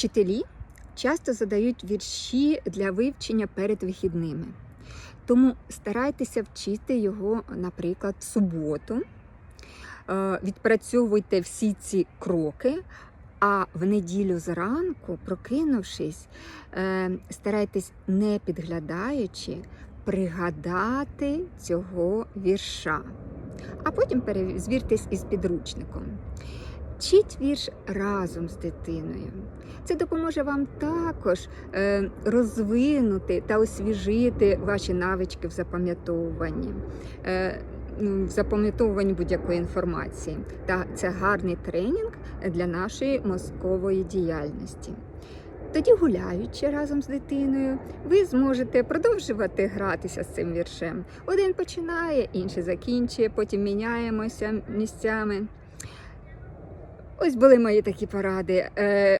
Вчителі часто задають вірші для вивчення перед вихідними. Тому старайтеся вчити його, наприклад, в суботу. Е, Відпрацьовуйте всі ці кроки, а в неділю зранку, прокинувшись, е, старайтесь не підглядаючи, пригадати цього вірша. А потім перезвіртесь із підручником. Вчіть вірш разом з дитиною. Це допоможе вам також е, розвинути та освіжити ваші навички в запам'ятовуванні, е, ну, в запам'ятовуванні будь-якої інформації. Та це гарний тренінг для нашої мозкової діяльності. Тоді, гуляючи разом з дитиною, ви зможете продовжувати гратися з цим віршем. Один починає, інший закінчує, потім міняємося місцями. Ось були мої такі поради. Е,